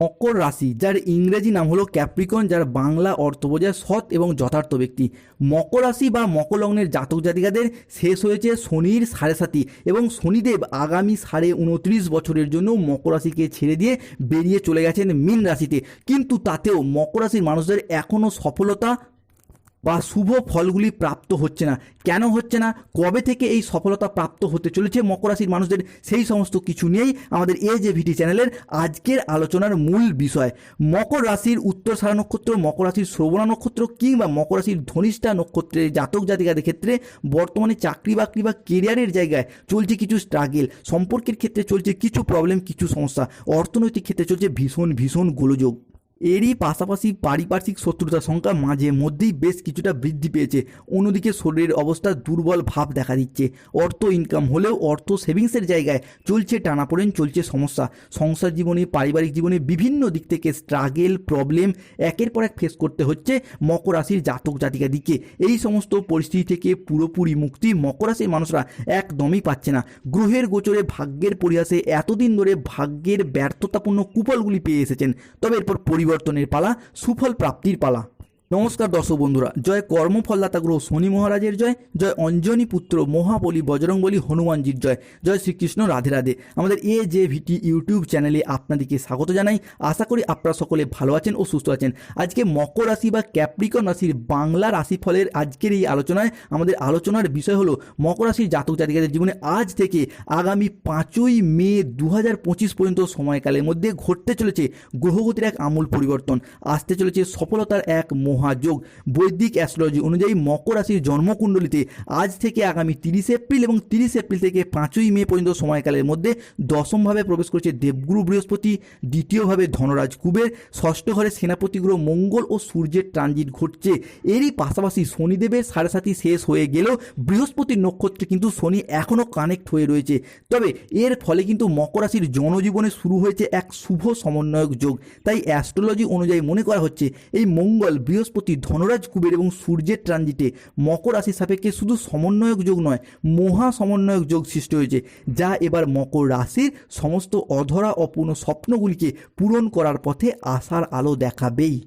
মকর রাশি, যার ইংরেজি নাম হলো ক্যাপ্রিকন, যার বাংলা অর্থ বোঝায় সৎ এবং যথার্থ ব্যক্তি। মকর রাশি বা মকর লগ্নের জাতক জাতিকাদের শেষ হয়েছে শনির সাড়ে সাতি এবং শনিদেব আগামী সাড়ে উনত্রিশ বছরের জন্য মকর রাশিকে ছেড়ে দিয়ে বেরিয়ে চলে গেছেন মীন রাশিতে। কিন্তু তাতেও মকর রাশির মানুষদের এখনও সফলতা বা শুভ ফলগুলি প্রাপ্ত হচ্ছে না। কেন হচ্ছে না? কবে থেকে এই সফলতা প্রাপ্ত হতে চলেছে মকর রাশির মানুষদের? সেই সমস্ত কিছু নিয়েই আমাদের এ যে ভিটি চ্যানেলের আজকের আলোচনার মূল বিষয়। মকর রাশির উত্তর সারা নক্ষত্র, মকর রাশির শ্রবণা নক্ষত্র কিংবা মকর রাশির ধনিষ্ঠা নক্ষত্রের জাতক জাতিকাদের ক্ষেত্রে বর্তমানে চাকরি বাকরি বা কেরিয়ারের জায়গায় চলছে কিছু স্ট্রাগেল সম্পর্কের ক্ষেত্রে চলছে কিছু প্রবলেম কিছু সমস্যা। অর্থনৈতিক ক্ষেত্রে চলছে ভীষণ ভীষণ গোলযোগ। এরই পাশাপাশি পারিপার্শ্বিক শত্রুতার সংখ্যা মাঝে মধ্যেই বেশ কিছুটা বৃদ্ধি পেয়েছে। অন্যদিকে শরীরের অবস্থা দুর্বল ভাব দেখা দিচ্ছে। অর্থ ইনকাম হলেও অর্থ সেভিংসের জায়গায় চলছে টানাপোড়েন, চলছে সমস্যা। সংসার জীবনে, পারিবারিক জীবনে বিভিন্ন দিক থেকে স্ট্রাগেল প্রবলেম একের পর এক ফেস করতে হচ্ছে মকর রাশির জাতক জাতিকাদিকে এই সমস্ত পরিস্থিতি থেকে পুরোপুরি মুক্তি মকর রাশির মানুষরা একদমই পাচ্ছে না। গ্রহের গোচরে ভাগ্যের পরিহাসে এতদিন ধরে ভাগ্যের ব্যর্থতাপূর্ণ কুপলগুলি পেয়ে এসেছেন। তবে এরপর পরিবর্তনের পালা সুফল প্রাপ্তির পালা। নমস্কার দর্শক বন্ধুরা, জয় কর্মফলদাতা গ্রহ শনি মহারাজের জয় জয় অঞ্জনী পুত্র মহাবলী বজরংবলী হনুমানজির জয় জয় শ্রীকৃষ্ণ রাধে রাধে। আমাদের এ যে ভিটি ইউটিউব চ্যানেলে আপনাদেরকে স্বাগত জানাই। আশা করি আপনারা সকলে ভালো আছেন ও সুস্থ আছেন। আজকে মকর রাশি বা ক্যাপ্রিকন রাশির বাংলা রাশিফলের আজকের এই আলোচনায় আমাদের আলোচনার বিষয় হলো মকর রাশির জাতক জাতিকাদের জীবনে আজ থেকে আগামী পাঁচই মে দু হাজার পঁচিশ পর্যন্ত সময়কালের মধ্যে ঘটতে চলেছে গ্রহগতির এক আমূল পরিবর্তন। আসতে চলেছে সফলতার এক মহাযোগ। বৈদিক অ্যাস্ট্রোলজি অনুযায়ী মকর রাশির জন্মকুণ্ডলিতে আজ থেকে আগামী তিরিশে এপ্রিল এবং তিরিশ এপ্রিল থেকে পাঁচই মে পর্যন্ত সময়কালের মধ্যে দশমভাবে প্রবেশ করেছে দেবগুরু বৃহস্পতি, দ্বিতীয়ভাবে ধনরাজ কুবের ষষ্ঠ ঘরে সেনাপতি গ্রহ মঙ্গল ও সূর্যের ট্রানজিট ঘটছে। এরই পাশাপাশি শনিদেবের সাড়ে সাথী শেষ হয়ে গেলেও বৃহস্পতির নক্ষত্রে কিন্তু শনি এখনও কানেক্ট হয়ে রয়েছে। তবে এর ফলে কিন্তু মকর রাশির জনজীবনে শুরু হয়েছে এক শুভ সমন্বয়ক যোগ। তাই অ্যাস্ট্রোলজি অনুযায়ী মনে করা হচ্ছে, এই মঙ্গল বৃহস্পতি ধনরাজ কুবের এবং সূর্যের ট্রানজিটে মকর রাশির সাপেক্ষে শুধু সমন্বয়ক যোগ নয়, মহা সমন্বয়ক যোগ সৃষ্টি হয়েছে, যা এবার মকর রাশির সমস্ত অধরা অপূর্ণ স্বপ্নগুলিকে পূরণ করার পথে আশার আলো দেখাবেই।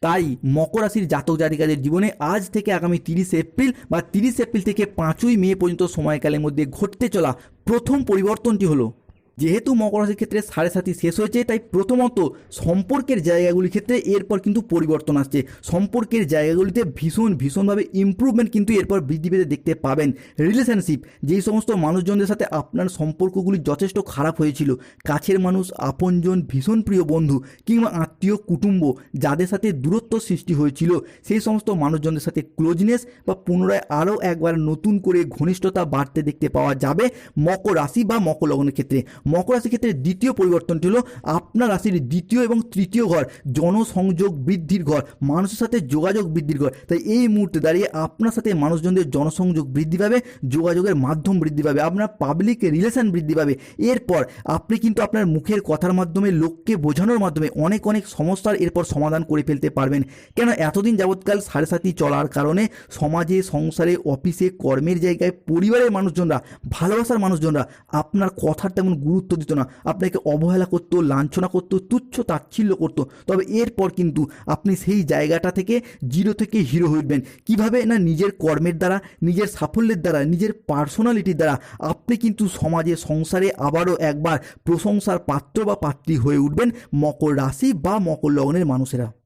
তাই মকর রাশির জাতক জাতিকাদের জীবনে আজ থেকে আগামী তিরিশে এপ্রিল বা তিরিশ এপ্রিল থেকে পাঁচই মে পর্যন্ত সময়কালের মধ্যে ঘটতে চলা প্রথম পরিবর্তনটি হলো যেহেতু মকর রাশির ক্ষেত্রে সাড়ে সাতি শেষ হয়েছে, তাই প্রথমত সম্পর্কের জায়গাগুলির ক্ষেত্রে এরপর কিন্তু পরিবর্তন আসছে। সম্পর্কের জায়গাগুলিতে ভীষণ, ভীষণভাবে ইম্প্রুভমেন্ট কিন্তু এরপর বৃদ্ধি পেতে দেখতে পাবেন। রিলেশনশিপ যেই সমস্ত মানুষজনদের সাথে আপনার সম্পর্কগুলি যথেষ্ট খারাপ হয়েছিল, কাছের মানুষ, আপনজন, ভীষণ প্রিয় বন্ধু কিংবা আত্মীয়, কুটুম্ব, যাদের সাথে দূরত্ব সৃষ্টি হয়েছিল, সেই সমস্ত মানুষজনদের সাথে ক্লোজনেস বা পুনরায় আরও একবার নতুন করে ঘনিষ্ঠতা বাড়তে দেখতে পাওয়া যাবে মকর রাশি বা মকর লগ্নের ক্ষেত্রে। মকর রাশির ক্ষেত্রে দ্বিতীয় পরিবর্তনটি হলো আপনার রাশির দ্বিতীয় এবং তৃতীয় ঘর জনসংযোগ বৃদ্ধির ঘর, মানুষের সাথে যোগাযোগ বৃদ্ধির ঘর। তাই এই মুহূর্তে দাঁড়িয়ে আপনার সাথে মানুষজনদের জনসংযোগ বৃদ্ধি পাবে, যোগাযোগের মাধ্যম বৃদ্ধি পাবে, আপনার পাবলিক রিলেশন বৃদ্ধি পাবে। এরপর আপনি কিন্তু আপনার মুখের কথার মাধ্যমে, লোককে বোঝানোর মাধ্যমে অনেক অনেক সমস্যার এরপর সমাধান করে ফেলতে পারবেন। কেন এতদিন যাবৎকাল সাড়ে সাতি চলার কারণে সমাজে, সংসারে, অফিসে, কর্মের জায়গায়, পরিবারের মানুষজনরা, ভালোবাসার মানুষজনরা, আপনার কথার তেমন গুরুত্ব দিত না। আপনাকে অবহেলা করতো, লাঞ্ছনা করতো, তুচ্ছ তাচ্ছিল্য করতো। তবে এরপর কিন্তু আপনি সেই জায়গাটা থেকে জিরো থেকে হিরো উঠবেন। কীভাবে? না, নিজের কর্মের দ্বারা, নিজের সাফল্যের দ্বারা, নিজের পার্সোনালিটির দ্বারা আপনি কিন্তু সমাজে, সংসারে আবারও একবার প্রশংসার পাত্র বা পাত্রী হয়ে উঠবেন মকর রাশি বা মকর লগ্নের মানুষেরা।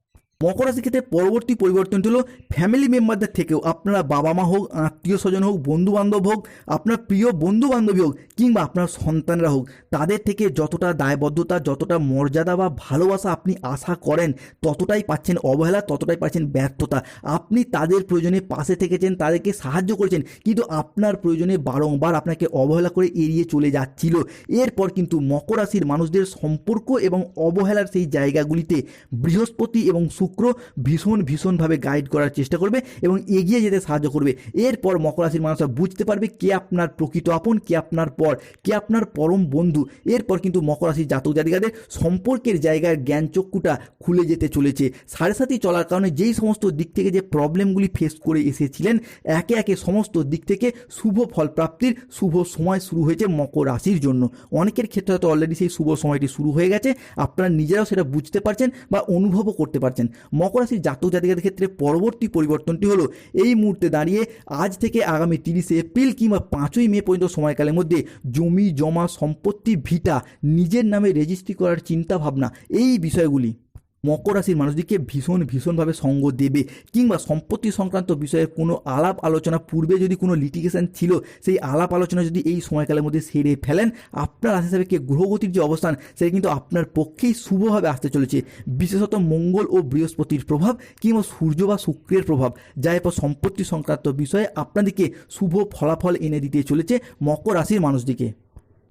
মকর ক্ষেত্রে পরবর্তী পরিবর্তনটি হলো ফ্যামিলি মেম্বারদের থেকেও আপনারা বাবা মা হোক, আত্মীয় স্বজন হোক বন্ধু বান্ধব হোক, আপনার প্রিয় বন্ধু বান্ধবী হোক, কিংবা আপনার সন্তানরা হোক, তাদের থেকে যতটা দায়বদ্ধতা, যতটা মর্যাদা বা ভালোবাসা আপনি আশা করেন, ততটাই পাচ্ছেন অবহেলা, ততটাই পাচ্ছেন ব্যর্থতা। আপনি তাদের প্রয়োজনে পাশে থেকেছেন, তাদেরকে সাহায্য করেছেন, কিন্তু আপনার প্রয়োজনে বারংবার আপনাকে অবহেলা করে এড়িয়ে চলে যাচ্ছিল। এরপর কিন্তু মকর রাশির মানুষদের সম্পর্ক এবং অবহেলার সেই জায়গাগুলিতে বৃহস্পতি এবং শুক্র শুক্র ভীষণ ভীষণভাবে গাইড করার চেষ্টা করবে এবং এগিয়ে যেতে সাহায্য করবে। এরপর মকর রাশির মানুষরা বুঝতে পারবে কে আপনার প্রকৃত আপন, কে আপনার পর, কে আপনার পরম বন্ধু। এরপর কিন্তু মকর রাশির জাতক জাতিকাদের সম্পর্কের জায়গায় জ্ঞান চক্ষুটা খুলে যেতে চলেছে। সাড়ে সাথী চলার কারণে যেই সমস্ত দিক থেকে যে প্রবলেমগুলি ফেস করে এসেছিলেন, একে একে সমস্ত দিক থেকে শুভ ফল প্রাপ্তির শুভ সময় শুরু হয়েছে মকর রাশির জন্য। অনেকের ক্ষেত্রে হয়তো অলরেডি সেই শুভ সময়টি শুরু হয়ে গেছে। আপনারা নিজেরাও সেটা বুঝতে পারছেন বা অনুভবও করতে পারছেন। মকর রাশির জাতক জাতিকাদের ক্ষেত্রে পরবর্তী পরিবর্তনটি হলো এই মুহূর্তে দাঁড়িয়ে আজ থেকে আগামী তিরিশে এপ্রিল কিংবা পাঁচই মে পর্যন্ত সময়কালের মধ্যে জমি, জমা, সম্পত্তি, ভিটা নিজের নামে রেজিস্ট্রি করার চিন্তা ভাবনা এই বিষয়গুলি। মকর রাশির মানুষদেরকে ভীষণ, ভীষণভাবে সঙ্গ দেবে কিংবা সম্পত্তি সংক্রান্ত বিষয়ে কোনো আলাপ আলোচনা পূর্বে যদি কোনো লিটিগেশন ছিল, সেই আলাপ আলোচনা যদি এই সময়কালের মধ্যে সেরে ফেলেন, আপনার রাশি হিসাবে গ্রহগতির যে অবস্থান, সেটা কিন্তু আপনার পক্ষেই শুভভাবে আসতে চলেছে। বিশেষত মঙ্গল ও বৃহস্পতির প্রভাব কিংবা সূর্য বা শুক্রের প্রভাব, যা এরপর সম্পত্তি সংক্রান্ত বিষয়ে আপনাদেরকে শুভ ফলাফল এনে দিতে চলেছে মকর রাশির মানুষদিকে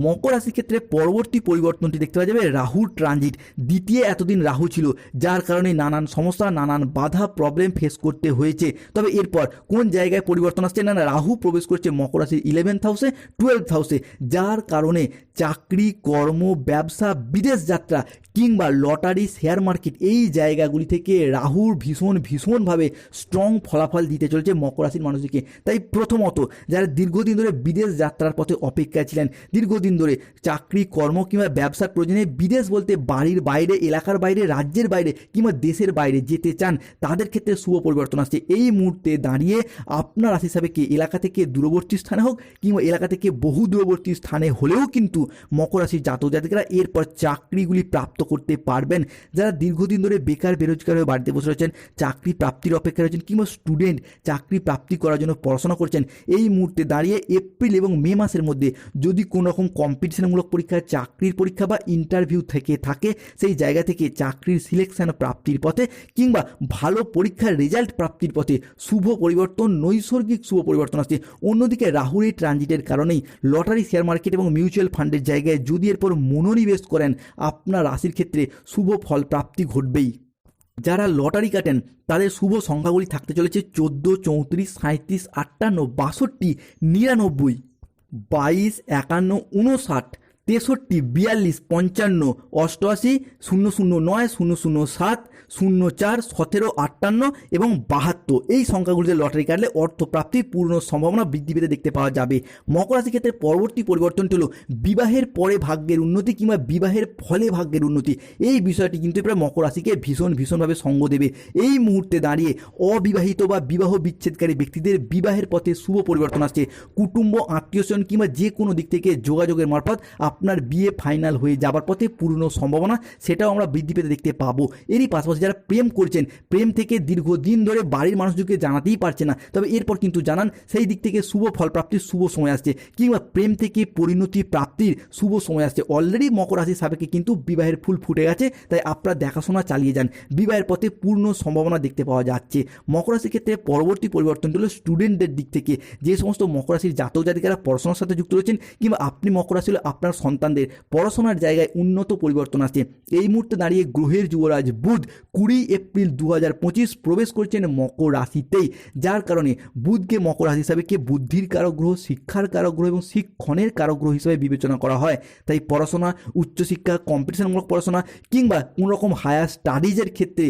মকর রাশির ক্ষেত্রে পরবর্তী পরিবর্তনটি দেখতে পাওয়া যাবে রাহুর ট্রানজিট দ্বিতীয় এতদিন রাহু ছিল, যার কারণে নানান সমস্যা, নানান বাধা প্রবলেম ফেস করতে হয়েছে। তবে এরপর কোন জায়গায় পরিবর্তন আসছে? না রাহু প্রবেশ করছে মকর রাশির ইলেভেন্থ হাউসে টুয়েলভ হাউসে যার কারণে চাকরি, কর্ম, ব্যবসা, বিদেশ যাত্রা কিংবা লটারি শেয়ার মার্কেট এই জায়গাগুলি থেকে রাহুর ভীষণ, ভীষণভাবে স্ট্রং ফলাফল দিতে চলেছে মকর রাশির মানুষদেরকে তাই প্রথমত, যারা দীর্ঘদিন ধরে বিদেশ যাত্রার পথে অপেক্ষায় ছিলেন দীর্ঘদিন ধরে চাকরি, কর্ম কিংবা ব্যবসার প্রয়োজনে বিদেশ বলতে বাড়ির বাইরে, এলাকার বাইরে, রাজ্যের বাইরে কিংবা দেশের বাইরে যেতে চান, তাদের ক্ষেত্রে শুভ পরিবর্তন আসছে। এই মুহূর্তে দাঁড়িয়ে আপনার রাশি হিসাবে কি এলাকা থেকে দূরবর্তী স্থানে হোক কিংবা এলাকা থেকে বহু দূরবর্তী স্থানে হলেও কিন্তু মকর রাশির জাতক জাতিকারা এরপর চাকরিগুলি প্রাপ্ত করতে পারবেন। যারা দীর্ঘদিন ধরে বেকার, বেরোজগার হয়ে বাড়িতে বসে রয়েছেন, চাকরি প্রাপ্তির অপেক্ষা রয়েছেন কিংবা স্টুডেন্ট চাকরি প্রাপ্তি করার জন্য পড়াশোনা করছেন, এই মুহূর্তে দাঁড়িয়ে এপ্রিল এবং মে মাসের মধ্যে যদি কোনো রকম কম্পিটিশনমূলক পরীক্ষা চাকরির পরীক্ষা বা ইন্টারভিউ থেকে থাকে, সেই জায়গা থেকে চাকরির সিলেকশন প্রাপ্তির পথে কিংবা ভালো পরীক্ষার রেজাল্ট প্রাপ্তির পথে শুভ পরিবর্তন, নৈসর্গিক শুভ পরিবর্তন আসছে। অন্যদিকে রাহুর এই ট্রানজিটের কারণেই লটারি শেয়ার মার্কেট এবং মিউচুয়াল ফান্ডের জায়গায় যদি এরপর মনোনিবেশ করেন, আপনার রাশির ক্ষেত্রে শুভ ফল প্রাপ্তি ঘটবেই। যারা লটারি কাটেন, তাদের শুভ সংখ্যাগুলি থাকতে চলেছে চোদ্দ, চৌত্রিশ সাঁত্রিশ আটান্ন, বাষট্টি, নিরানব্বই। বাইশ একান্ন উনষাট তেষট্টি, বিয়াল্লিশ, পঞ্চান্ন, অষ্টআশি, শূন্য শূন্য নয়, শূন্য শূন্য সাত, শূন্য চার, সতেরো, আটান্ন এবং বাহাত্তর। এই সংখ্যাগুলিতে লটারি কাটলে অর্থপ্রাপ্তির পূর্ণ সম্ভাবনা বৃদ্ধি পেতে দেখতে পাওয়া যাবে। মকর রাশির ক্ষেত্রে পরবর্তী পরিবর্তনটি হলো বিবাহের পরে ভাগ্যের উন্নতি কিংবা বিবাহের ফলে ভাগ্যের উন্নতি। এই বিষয়টি কিন্তু এবার মকর রাশিকে ভীষণ, ভীষণভাবে সঙ্গ দেবে। এই মুহূর্তে দাঁড়িয়ে অবিবাহিত বা বিবাহ বিচ্ছেদকারী ব্যক্তিদের বিবাহের পথে শুভ পরিবর্তন আসছে। কুটুম্ব আত্মীয় স্বজন কিংবা যে কোনো দিক থেকে যোগাযোগের মারফত আপনার বিয়ে ফাইনাল হয়ে যাবার পথে পূর্ণ সম্ভাবনা সেটাও আমরা বৃদ্ধি পেতে দেখতে পাবো। এরই পাশাপাশি যারা প্রেম করছেন, প্রেম থেকে দীর্ঘদিন ধরে বাড়ির মানুষদেরকে জানাতেই পারছে না। তবে এরপর কিন্তু জানান, সেই দিক থেকে শুভ ফল প্রাপ্তির শুভ সময় আসছে কিংবা প্রেম থেকে পরিণতি প্রাপ্তির শুভ সময় আসছে। অলরেডি মকর রাশির সাপেক্ষে কিন্তু বিবাহের ফুল ফুটে গেছে, তাই আপনারা দেখাশোনা চালিয়ে যান। বিবাহের পথে পূর্ণ সম্ভাবনা দেখতে পাওয়া যাচ্ছে। মকর রাশির ক্ষেত্রে পরবর্তী পরিবর্তনটি হলো স্টুডেন্টদের দিক থেকে। যে সমস্ত মকর রাশির জাতক জাতিকারা পড়াশোনার সাথে যুক্ত রয়েছেন কিংবা আপনি মকর রাশি হলে আপনার সন্তানদের পড়াশোনার জায়গায় উন্নত পরিবর্তন আসছে। এই মুহূর্তে দাঁড়িয়ে গ্রহের যুবরাজ বুধ কুড়ি এপ্রিল দু হাজার পঁচিশ প্রবেশ করছেন মকর রাশিতেই। যার কারণে বুধকে মকর রাশি হিসাবে কে বুদ্ধির কারক গ্রহ, শিক্ষার কারক গ্রহ এবং শিক্ষণের কারক গ্রহ হিসেবে বিবেচনা করা হয়। তাই পড়াশোনা, উচ্চশিক্ষা, কম্পিটিশনমূলক পড়াশোনা কিংবা কোনো রকম হায়ার স্টাডিজের ক্ষেত্রে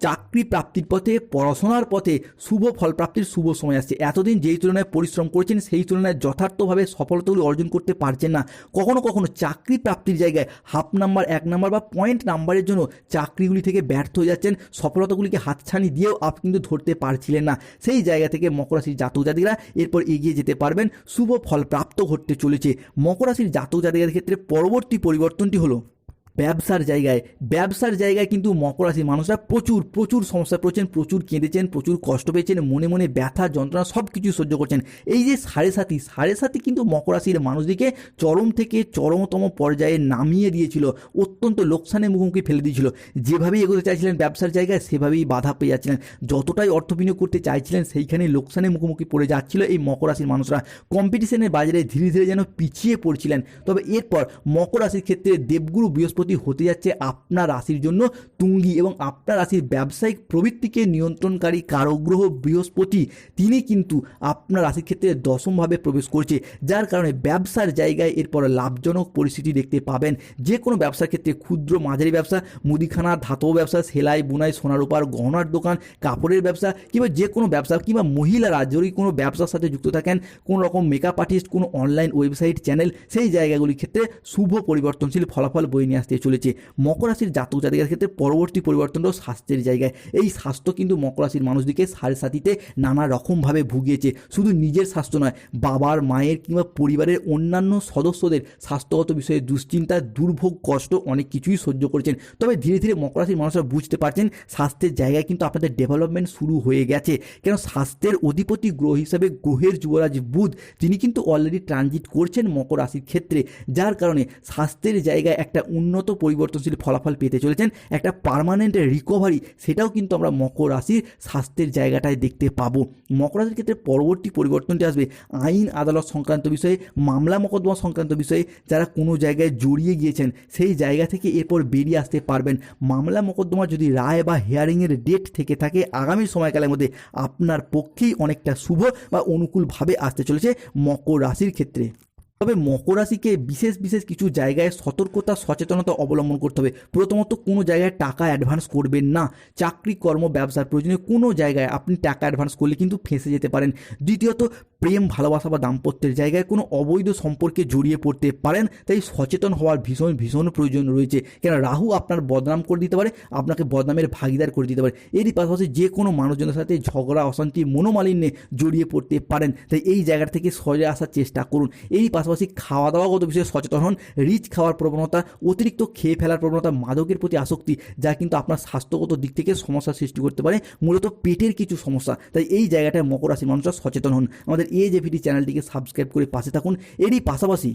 চাকরি প্রাপ্তির পথে, পড়াশোনার পথে শুভ ফল প্রাপ্তির শুভ সময় আসছে। এতদিন যেই তুলনায় পরিশ্রম করেছেন, সেই তুলনায় যথার্থভাবে সফলতাগুলি অর্জন করতে পারছেন না। কখনো কখনো চাকরি প্রাপ্তির জায়গায় হাফ নাম্বার, এক নাম্বার বা পয়েন্ট নাম্বারের জন্য চাকরিগুলি থেকে ব্যর্থ হয়ে যাচ্ছেন। সফলতাগুলিকে হাতছানি দিয়েও আপনি কিন্তু ধরতে পারছিলেন না। সেই জায়গা থেকে মকর রাশির জাতক জাতিকরা এরপর এগিয়ে যেতে পারবেন। শুভ ফল প্রাপ্ত ঘটতে চলেছে। মকর রাশির জাতক জাতিকাদের ক্ষেত্রে পরবর্তী পরিবর্তনটি হলো ব্যবসার জায়গায় ব্যবসার জায়গায় কিন্তু মকর রাশির মানুষরা প্রচুর প্রচুর সমস্যা পড়ছেন প্রচুর কেঁদেছেন, প্রচুর কষ্ট পেয়েছেন, মনে মনে ব্যথা, যন্ত্রণা সব কিছু সহ্য করছেন। এই যে সাড়ে সাথী সাড়ে সাথী কিন্তু মকর রাশির মানুষদিকে চরম থেকে চরমতম পর্যায়ে নামিয়ে দিয়েছিল, অত্যন্ত লোকসানের মুখোমুখি ফেলে দিয়েছিল। যেভাবেই এগোতে চাইছিলেন ব্যবসার জায়গায়, সেভাবেই বাধা পেয়ে যাচ্ছিলেন। যতটাই অর্থ বিনিয়োগ করতে চাইছিলেন, সেইখানে লোকসানের মুখোমুখি পড়ে যাচ্ছিল এই মকর রাশির মানুষরা। কম্পিটিশনের বাজারে ধীরে ধীরে যেন পিছিয়ে পড়ছিলেন। তবে এরপর মকর রাশির ক্ষেত্রে দেবগুরু বৃহস্পতি বৃহস্পতি হতে যাচ্ছে আপনার রাশির জন্য তুঙ্গি এবং আপনার রাশির ব্যবসায়িক প্রবৃত্তিকে নিয়ন্ত্রণকারী কারগ্রহ বৃহস্পতি, তিনি কিন্তু আপনার রাশির ক্ষেত্রে দশমভাবে প্রবেশ করছে, যার কারণে ব্যবসার জায়গায় এরপর লাভজনক পরিস্থিতি দেখতে পাবেন। যে কোনো ব্যবসার ক্ষেত্রে ক্ষুদ্র মাঝারি ব্যবসা, মুদিখানা, ধাতব ব্যবসা, সেলাই, বুনাই, সোনার উপর গহনার দোকান, কাপড়ের ব্যবসা, কিংবা যে কোনো ব্যবসা, কিংবা মহিলারা যদি কোনো ব্যবসার সাথে যুক্ত থাকেন, কোনো রকম মেকআপ আর্টিস্ট কোনো অনলাইন ওয়েবসাইট চ্যানেল সেই জায়গাগুলির ক্ষেত্রে শুভ পরিবর্তনশীল ফলাফল বয়ে নিয়ে আসতে চলেছে। মকর রাশির জাতক জাতিকার ক্ষেত্রে পরবর্তী পরিবর্তনটাও স্বাস্থ্যের জায়গায়। এই স্বাস্থ্য কিন্তু মকর রাশির মানুষদিকে সাড়ে সাথীতে নানা রকমভাবে ভুগিয়েছে। শুধু নিজের স্বাস্থ্য নয়, বাবার, মায়ের কিংবা পরিবারের অন্যান্য সদস্যদের স্বাস্থ্যগত বিষয়ে দুশ্চিন্তা, দুর্ভোগ, কষ্ট অনেক কিছুই সহ্য করেছেন। তবে ধীরে ধীরে মকর রাশির মানুষরা বুঝতে পারছেন, স্বাস্থ্যের জায়গায় কিন্তু আপনাদের ডেভেলপমেন্ট শুরু হয়ে গেছে। কেন স্বাস্থ্যের অধিপতি গ্রহ হিসাবে গ্রহের যুবরাজ বুধ, তিনি কিন্তু অলরেডি ট্রানজিট করছেন মকর রাশির ক্ষেত্রে। যার কারণে স্বাস্থ্যের জায়গায় একটা উন্নত পরিবর্তনশীল ফলাফল পেতে চলেছেন। একটা পার্মানেন্ট রিকভারি সেটাও কিন্তু আমরা মকর রাশির স্বাস্থ্যের জায়গাটায় দেখতে পাবো। মকর রাশির ক্ষেত্রে পরবর্তী পরিবর্তনটি আসবে আইন আদালত সংক্রান্ত বিষয়ে, মামলা মোকদ্দমা সংক্রান্ত বিষয়ে, যারা কোনো জায়গায় জড়িয়ে গিয়েছেন, সেই জায়গা থেকে এরপর বেরিয়ে আসতে পারবেন। মামলা মোকদ্দমা যদি রায় বা হিয়ারিংয়ের ডেট থেকে থাকে, আগামী সময়কালের মধ্যে আপনার পক্ষেই অনেকটা শুভ বা অনুকূলভাবে আসতে চলেছে মকর রাশির ক্ষেত্রে। তবে মকর রাশিকে বিশেষ বিশেষ কিছু জায়গায় সতর্কতা, সচেতনতা অবলম্বন করতে হবে। প্রথমত, কোনো জায়গায় টাকা অ্যাডভান্স করবেন না। চাকরি, কর্ম, ব্যবসার প্রয়োজনে কোনো জায়গায় আপনি টাকা অ্যাডভান্স করলে কিন্তু ফেঁসে যেতে পারেন। দ্বিতীয়ত, প্রেম, ভালোবাসা বা দাম্পত্যের জায়গায় কোনো অবৈধ সম্পর্কে জড়িয়ে পড়তে পারেন। তাই সচেতন হওয়ার ভীষণ ভীষণ প্রয়োজন রয়েছে। কেন রাহু আপনার বদনাম করে দিতে পারে, আপনাকে বদনামের ভাগিদার করে দিতে পারে। এরই পাশাপাশি যে কোনো মানুষজনের সাথে ঝগড়া, অশান্তি, মনোমালিন্যে জড়িয়ে পড়তে পারেন। তাই এই জায়গা থেকে সরে আসার চেষ্টা করুন। এই পাশাপাশি খাওয়া দাওয়াগত বিষয়ে সচেতন হন। রিচ খাওয়ার প্রবণতা, অতিরিক্ত খেয়ে ফেলার প্রবণতা, মাদকের প্রতি আসক্তি, যা কিন্তু আপনার স্বাস্থ্যগত দিক থেকে সমস্যার সৃষ্টি করতে পারে। মূলত পেটের কিছু সমস্যা, তাই এই জায়গাটায় মকর রাশির মানুষরা সচেতন হন। আমাদের এ জেভিডি চ্যানেলটিকে সাবস্ক্রাইব করে পাশে থাকুন। এরই পাশাপাশি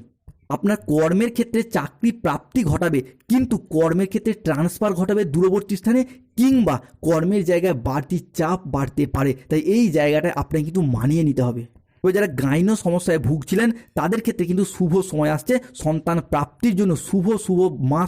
আপনার কর্মের ক্ষেত্রে চাকরি প্রাপ্তি ঘটাবে, কিন্তু কর্মের ক্ষেত্রে ট্রান্সফার ঘটাবে দূরবর্তী স্থানে, কিংবা কর্মের জায়গায় বাড়তি চাপ বাড়তে পারে। তাই এই জায়গাটায় আপনাকে কিন্তু মানিয়ে নিতে হবে। তবে যারা গাইন সমস্যায় ভুগছিলেন, তাদের ক্ষেত্রে কিন্তু শুভ সময় আসছে। সন্তান প্রাপ্তির জন্য শুভ শুভ মাস